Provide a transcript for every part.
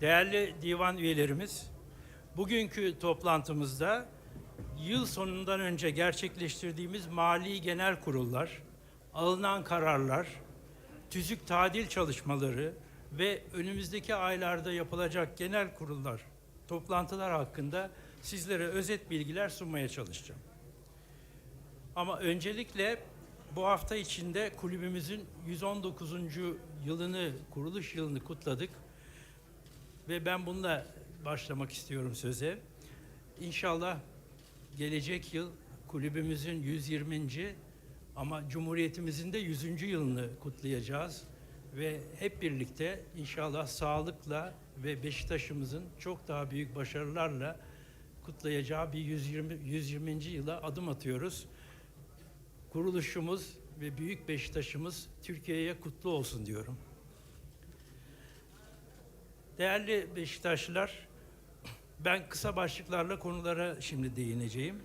Değerli divan üyelerimiz, bugünkü toplantımızda yıl sonundan önce gerçekleştirdiğimiz mali genel kurullar, alınan kararlar, tüzük tadil çalışmaları ve önümüzdeki aylarda yapılacak genel kurullar, toplantılar hakkında sizlere özet bilgiler sunmaya çalışacağım. Ama öncelikle bu hafta içinde kulübümüzün 119. yılını, kuruluş yılını kutladık ve ben bununla başlamak istiyorum söze. İnşallah gelecek yıl kulübümüzün 120. ama Cumhuriyetimizin de 100. yılını kutlayacağız ve hep birlikte inşallah sağlıkla ve Beşiktaş'ımızın çok daha büyük başarılarla kutlayacağı bir 120. 120. yıla adım atıyoruz. Kuruluşumuz ve büyük Beşiktaş'ımız Türkiye'ye kutlu olsun diyorum. Değerli Beşiktaşlılar, ben kısa başlıklarla konulara şimdi değineceğim.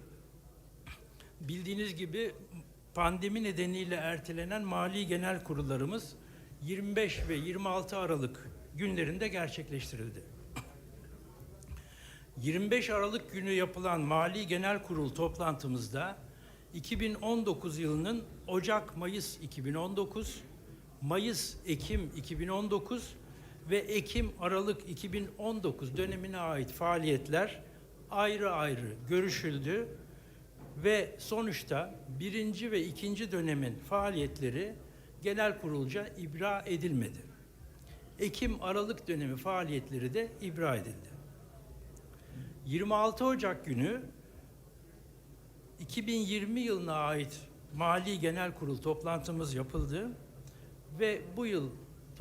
Bildiğiniz gibi pandemi nedeniyle ertelenen mali genel kurullarımız 25 ve 26 Aralık günlerinde gerçekleştirildi. 25 Aralık günü yapılan Mali Genel Kurul toplantımızda 2019 yılının Ocak-Mayıs 2019, Mayıs-Ekim 2019 ve Ekim-Aralık 2019 dönemine ait faaliyetler ayrı ayrı görüşüldü ve sonuçta birinci ve ikinci dönemin faaliyetleri genel kurulca ibra edilmedi. Ekim-Aralık dönemi faaliyetleri de ibra edildi. 26 Ocak günü 2020 yılına ait Mali Genel Kurul toplantımız yapıldı ve bu yıl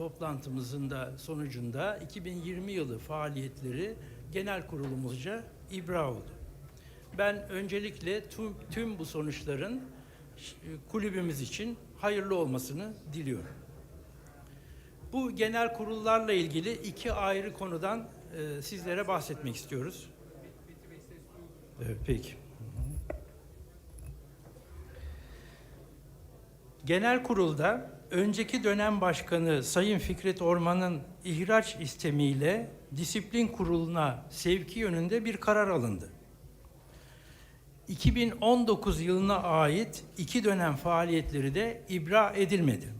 toplantımızın da sonucunda 2020 yılı faaliyetleri genel kurulumuzca ibra oldu. Ben öncelikle tüm, tüm bu sonuçların kulübümüz için hayırlı olmasını diliyorum. Bu genel kurullarla ilgili iki ayrı konudan e, sizlere bahsetmek istiyoruz. Evet, peki. Genel kurulda önceki dönem başkanı Sayın Fikret Orman'ın ihraç istemiyle disiplin kuruluna sevki yönünde bir karar alındı. 2019 yılına ait iki dönem faaliyetleri de ibra edilmedi.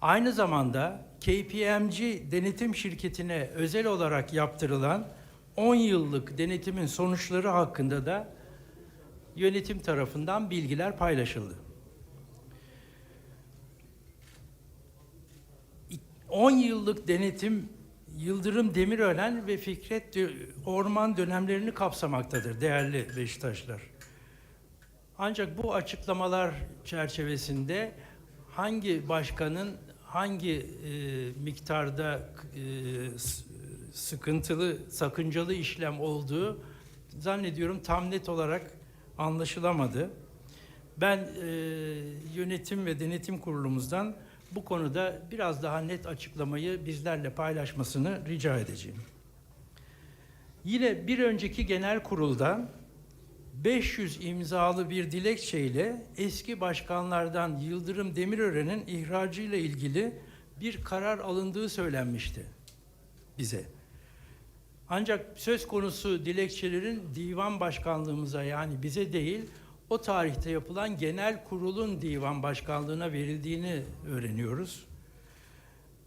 Aynı zamanda KPMG denetim şirketine özel olarak yaptırılan 10 yıllık denetimin sonuçları hakkında da yönetim tarafından bilgiler paylaşıldı. 10 yıllık denetim Yıldırım Demirören ve Fikret Orman dönemlerini kapsamaktadır değerli Beşiktaşlar. Ancak bu açıklamalar çerçevesinde hangi başkanın hangi e, miktarda e, sıkıntılı, sakıncalı işlem olduğu zannediyorum tam net olarak anlaşılamadı. Ben e, yönetim ve denetim kurulumuzdan bu konuda biraz daha net açıklamayı bizlerle paylaşmasını rica edeceğim. Yine bir önceki genel kurulda 500 imzalı bir dilekçeyle eski başkanlardan Yıldırım Demirören'in ihracı ile ilgili bir karar alındığı söylenmişti bize. Ancak söz konusu dilekçelerin divan başkanlığımıza yani bize değil, o tarihte yapılan genel kurulun divan başkanlığına verildiğini öğreniyoruz.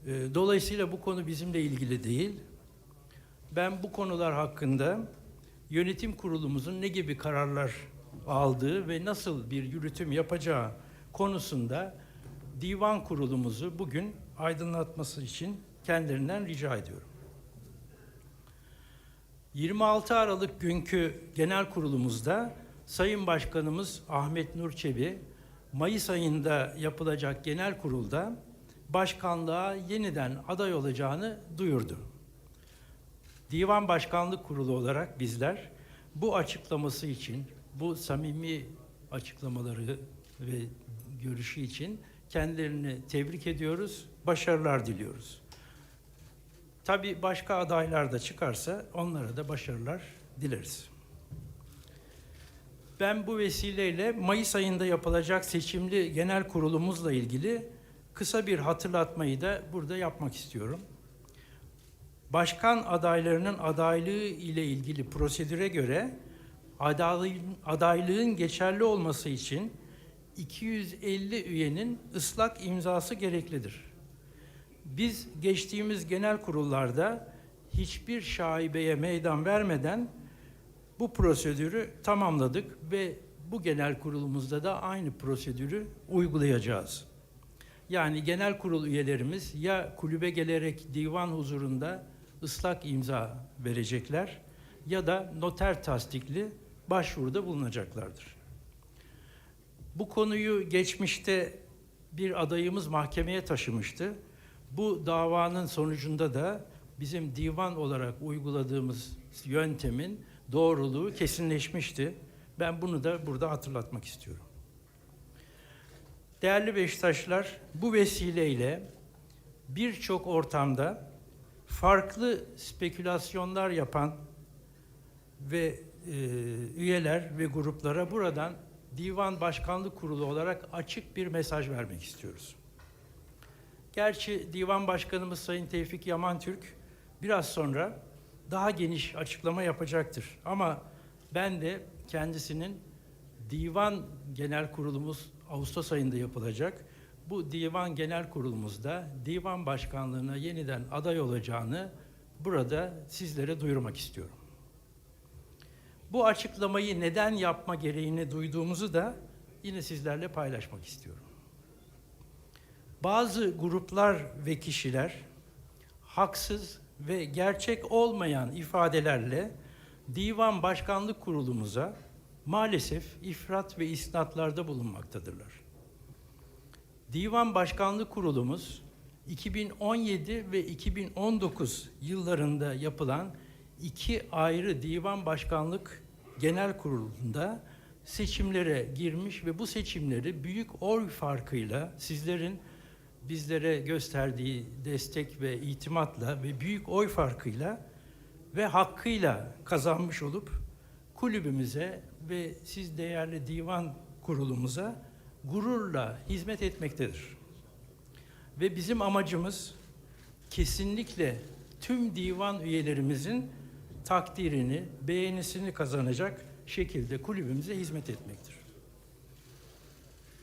Ee, Dolayısıyla bu konu bizimle ilgili değil. Ben bu konular hakkında yönetim kurulumuzun ne gibi kararlar aldığı ve nasıl bir yürütüm yapacağı konusunda divan kurulumuzu bugün aydınlatması için kendilerinden rica ediyorum. 26 Aralık günkü genel kurulumuzda Sayın Başkanımız Ahmet Nur Çebi, Mayıs ayında yapılacak genel kurulda başkanlığa yeniden aday olacağını duyurdu. Divan Başkanlık Kurulu olarak bizler bu açıklaması için, bu samimi açıklamaları ve görüşü için kendilerini tebrik ediyoruz, başarılar diliyoruz. Tabii başka adaylar da çıkarsa onlara da başarılar dileriz. Ben bu vesileyle Mayıs ayında yapılacak seçimli genel kurulumuzla ilgili kısa bir hatırlatmayı da burada yapmak istiyorum. başkan adaylarının adaylığı ile ilgili prosedüre göre adaylığın, adaylığın geçerli olması için 250 üyenin ıslak imzası gereklidir. Biz geçtiğimiz genel kurullarda hiçbir şaibeye meydan vermeden bu prosedürü tamamladık ve bu genel kurulumuzda da aynı prosedürü uygulayacağız. Yani genel kurul üyelerimiz ya kulübe gelerek divan huzurunda ıslak imza verecekler ya da noter tasdikli başvuruda bulunacaklardır. Bu konuyu geçmişte bir adayımız mahkemeye taşımıştı. Bu davanın sonucunda da bizim divan olarak uyguladığımız yöntemin doğruluğu kesinleşmişti. Ben bunu da burada hatırlatmak istiyorum. Değerli Beşiktaşlar, bu vesileyle birçok ortamda farklı spekülasyonlar yapan ve e, üyeler ve gruplara buradan Divan Başkanlık Kurulu olarak açık bir mesaj vermek istiyoruz. Gerçi Divan Başkanımız Sayın Tevfik Yaman Türk biraz sonra daha geniş açıklama yapacaktır. Ama ben de kendisinin Divan Genel Kurulumuz Ağustos ayında yapılacak. Bu Divan Genel Kurulumuzda Divan Başkanlığına yeniden aday olacağını burada sizlere duyurmak istiyorum. Bu açıklamayı neden yapma gereğini duyduğumuzu da yine sizlerle paylaşmak istiyorum. Bazı gruplar ve kişiler haksız ve gerçek olmayan ifadelerle Divan Başkanlık Kurulumuza maalesef ifrat ve isnatlarda bulunmaktadırlar. Divan Başkanlık Kurulumuz 2017 ve 2019 yıllarında yapılan iki ayrı Divan Başkanlık Genel Kurulu'nda seçimlere girmiş ve bu seçimleri büyük oy farkıyla sizlerin bizlere gösterdiği destek ve itimatla ve büyük oy farkıyla ve hakkıyla kazanmış olup kulübümüze ve siz değerli divan kurulumuza gururla hizmet etmektedir. Ve bizim amacımız kesinlikle tüm divan üyelerimizin takdirini, beğenisini kazanacak şekilde kulübümüze hizmet etmektir.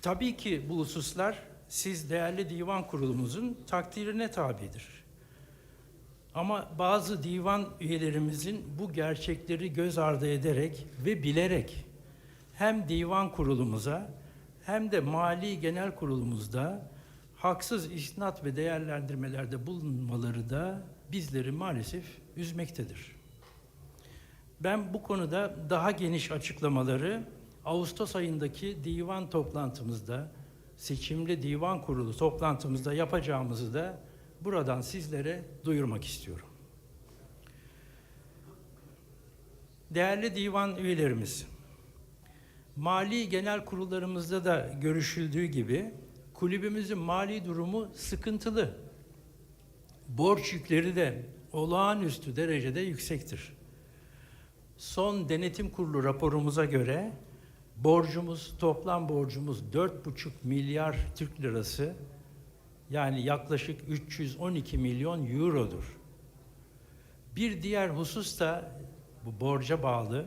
Tabii ki bu hususlar siz değerli divan kurulumuzun takdirine tabidir. Ama bazı divan üyelerimizin bu gerçekleri göz ardı ederek ve bilerek hem divan kurulumuza hem de mali genel kurulumuzda haksız isnat ve değerlendirmelerde bulunmaları da bizleri maalesef üzmektedir. Ben bu konuda daha geniş açıklamaları Ağustos ayındaki divan toplantımızda, seçimli divan kurulu toplantımızda yapacağımızı da buradan sizlere duyurmak istiyorum. Değerli divan üyelerimiz, mali genel kurullarımızda da görüşüldüğü gibi kulübümüzün mali durumu sıkıntılı. Borç yükleri de olağanüstü derecede yüksektir. Son denetim kurulu raporumuza göre borcumuz, toplam borcumuz 4,5 milyar Türk lirası yani yaklaşık 312 milyon eurodur. Bir diğer husus da bu borca bağlı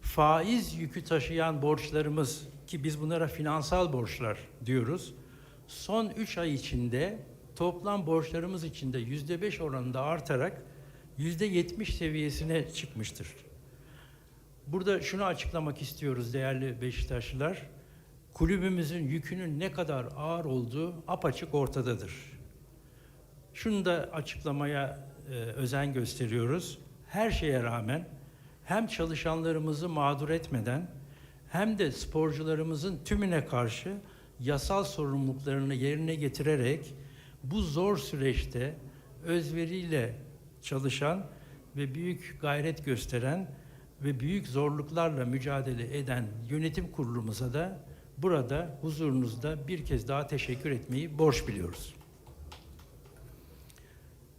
faiz yükü taşıyan borçlarımız ki biz bunlara finansal borçlar diyoruz. Son 3 ay içinde toplam borçlarımız içinde yüzde beş oranında artarak yüzde yetmiş seviyesine çıkmıştır. Burada şunu açıklamak istiyoruz değerli Beşiktaşlılar. Kulübümüzün yükünün ne kadar ağır olduğu apaçık ortadadır. Şunu da açıklamaya e, özen gösteriyoruz. Her şeye rağmen hem çalışanlarımızı mağdur etmeden hem de sporcularımızın tümüne karşı yasal sorumluluklarını yerine getirerek bu zor süreçte özveriyle çalışan ve büyük gayret gösteren ve büyük zorluklarla mücadele eden yönetim kurulumuza da burada huzurunuzda bir kez daha teşekkür etmeyi borç biliyoruz.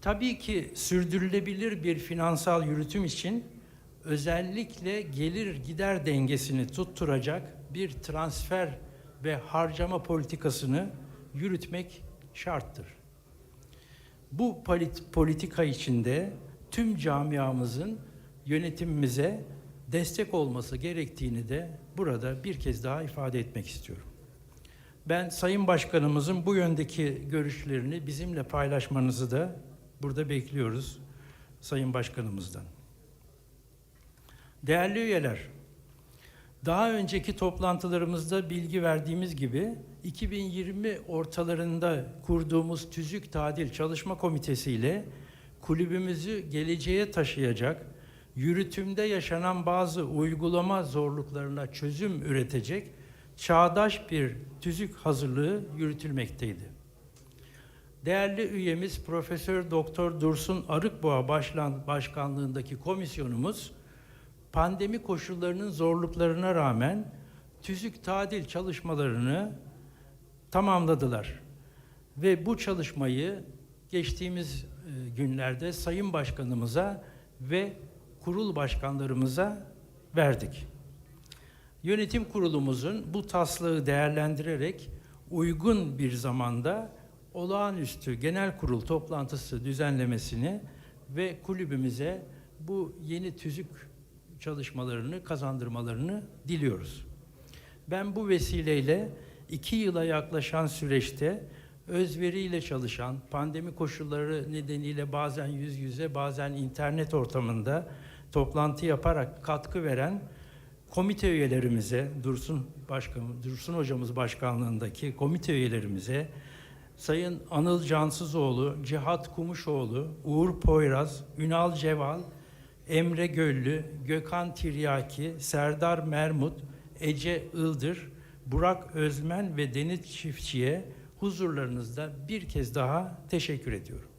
Tabii ki sürdürülebilir bir finansal yürütüm için özellikle gelir gider dengesini tutturacak bir transfer ve harcama politikasını yürütmek şarttır. Bu polit- politika içinde tüm camiamızın yönetimimize destek olması gerektiğini de burada bir kez daha ifade etmek istiyorum. Ben Sayın Başkanımızın bu yöndeki görüşlerini bizimle paylaşmanızı da burada bekliyoruz Sayın Başkanımızdan. Değerli üyeler, daha önceki toplantılarımızda bilgi verdiğimiz gibi 2020 ortalarında kurduğumuz Tüzük Tadil Çalışma Komitesi ile kulübümüzü geleceğe taşıyacak, yürütümde yaşanan bazı uygulama zorluklarına çözüm üretecek çağdaş bir tüzük hazırlığı yürütülmekteydi. Değerli üyemiz Profesör Doktor Dursun Arıkboğa başlan, başkanlığındaki komisyonumuz pandemi koşullarının zorluklarına rağmen tüzük tadil çalışmalarını tamamladılar. Ve bu çalışmayı geçtiğimiz e, günlerde Sayın Başkanımıza ve kurul başkanlarımıza verdik. Yönetim kurulumuzun bu taslağı değerlendirerek uygun bir zamanda olağanüstü genel kurul toplantısı düzenlemesini ve kulübümüze bu yeni tüzük çalışmalarını kazandırmalarını diliyoruz. Ben bu vesileyle iki yıla yaklaşan süreçte özveriyle çalışan, pandemi koşulları nedeniyle bazen yüz yüze, bazen internet ortamında toplantı yaparak katkı veren komite üyelerimize, Dursun Başkan, Dursun Hocamız başkanlığındaki komite üyelerimize, Sayın Anıl Cansızoğlu, Cihat Kumuşoğlu, Uğur Poyraz, Ünal Ceval, Emre Göllü, Gökhan Tiryaki, Serdar Mermut, Ece Ildır, Burak Özmen ve Deniz Çiftçi'ye huzurlarınızda bir kez daha teşekkür ediyorum.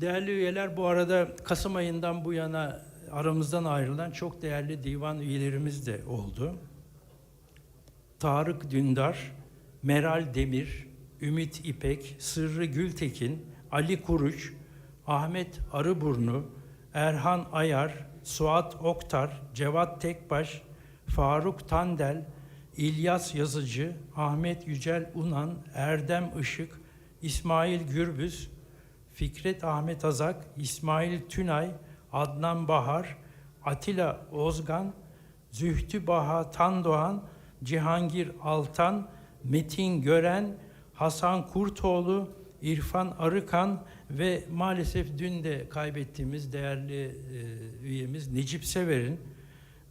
Değerli üyeler bu arada Kasım ayından bu yana aramızdan ayrılan çok değerli divan üyelerimiz de oldu. Tarık Dündar, Meral Demir, Ümit İpek, Sırrı Gültekin, Ali Kuruç, Ahmet Arıburnu, Erhan Ayar, Suat Oktar, Cevat Tekbaş, Faruk Tandel, İlyas Yazıcı, Ahmet Yücel Unan, Erdem Işık, İsmail Gürbüz, Fikret Ahmet Azak, İsmail Tünay, Adnan Bahar, Atilla Ozgan, Zühtü Baha Tandoğan, Cihangir Altan, Metin Gören, Hasan Kurtoğlu, İrfan Arıkan ve maalesef dün de kaybettiğimiz değerli e, üyemiz Necip Sever'in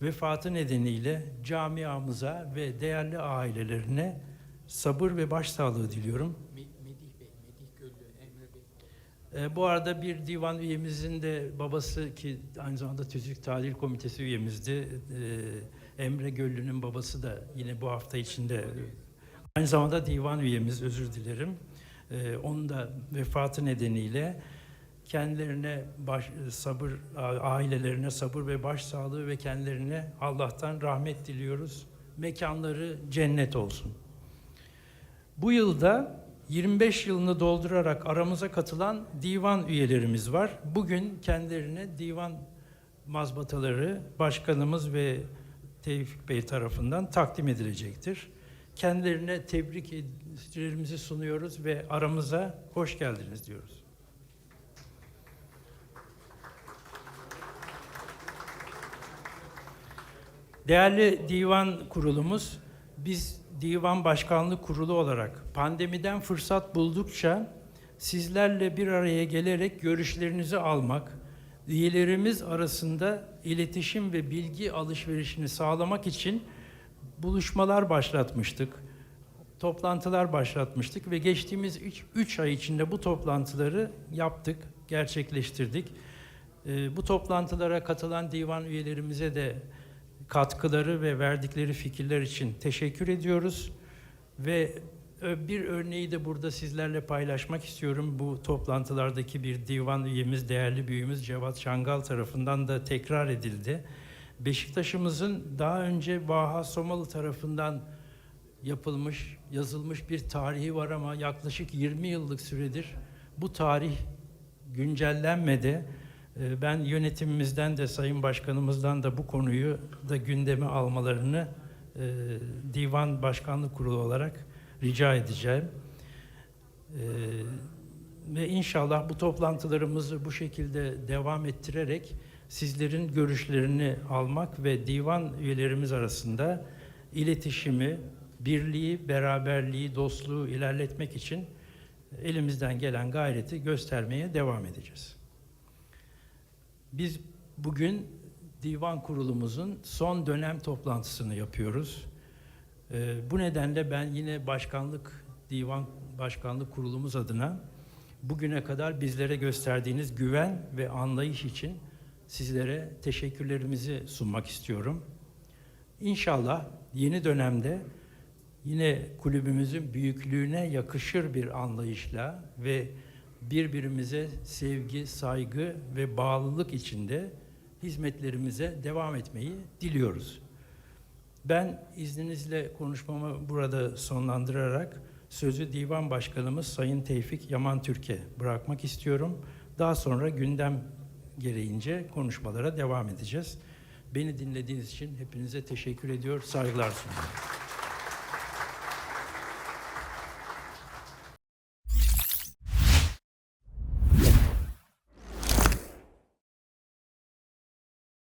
vefatı nedeniyle camiamıza ve değerli ailelerine sabır ve başsağlığı diliyorum. Medih Bey, Medih Göllü, Emre Bey. E, bu arada bir divan üyemizin de babası ki aynı zamanda Tüzük Tadil Komitesi üyemizdi. E, Emre Göllü'nün babası da yine bu hafta içinde aynı zamanda divan üyemiz özür dilerim. E, onun da vefatı nedeniyle kendilerine baş, sabır ailelerine sabır ve başsağlığı ve kendilerine Allah'tan rahmet diliyoruz. Mekanları cennet olsun. Bu yılda 25 yılını doldurarak aramıza katılan divan üyelerimiz var. Bugün kendilerine divan mazbataları başkanımız ve Tevfik Bey tarafından takdim edilecektir. Kendilerine tebriklerimizi sunuyoruz ve aramıza hoş geldiniz diyoruz. Değerli divan kurulumuz, biz divan başkanlık kurulu olarak pandemiden fırsat buldukça sizlerle bir araya gelerek görüşlerinizi almak, üyelerimiz arasında iletişim ve bilgi alışverişini sağlamak için buluşmalar başlatmıştık. Toplantılar başlatmıştık ve geçtiğimiz 3 ay içinde bu toplantıları yaptık, gerçekleştirdik. Ee, bu toplantılara katılan divan üyelerimize de katkıları ve verdikleri fikirler için teşekkür ediyoruz. Ve bir örneği de burada sizlerle paylaşmak istiyorum. Bu toplantılardaki bir divan üyemiz, değerli büyüğümüz Cevat Şangal tarafından da tekrar edildi. Beşiktaş'ımızın daha önce Vaha Somalı tarafından yapılmış, yazılmış bir tarihi var ama yaklaşık 20 yıllık süredir bu tarih güncellenmedi. Ee, Ben yönetimimizden de Sayın Başkanımızdan da bu konuyu da gündeme almalarını e, Divan Başkanlık Kurulu olarak rica edeceğim. Ee, ve inşallah bu toplantılarımızı bu şekilde devam ettirerek sizlerin görüşlerini almak ve divan üyelerimiz arasında iletişimi, birliği, beraberliği, dostluğu ilerletmek için elimizden gelen gayreti göstermeye devam edeceğiz. Biz bugün divan kurulumuzun son dönem toplantısını yapıyoruz. Ee, bu nedenle ben yine başkanlık, divan başkanlık kurulumuz adına bugüne kadar bizlere gösterdiğiniz güven ve anlayış için sizlere teşekkürlerimizi sunmak istiyorum. İnşallah yeni dönemde yine kulübümüzün büyüklüğüne yakışır bir anlayışla ve birbirimize sevgi, saygı ve bağlılık içinde hizmetlerimize devam etmeyi diliyoruz. Ben izninizle konuşmamı burada sonlandırarak sözü Divan Başkanımız Sayın Tevfik Yaman Türk'e bırakmak istiyorum. Daha sonra gündem gereğince konuşmalara devam edeceğiz. Beni dinlediğiniz için hepinize teşekkür ediyor, saygılar sunuyorum.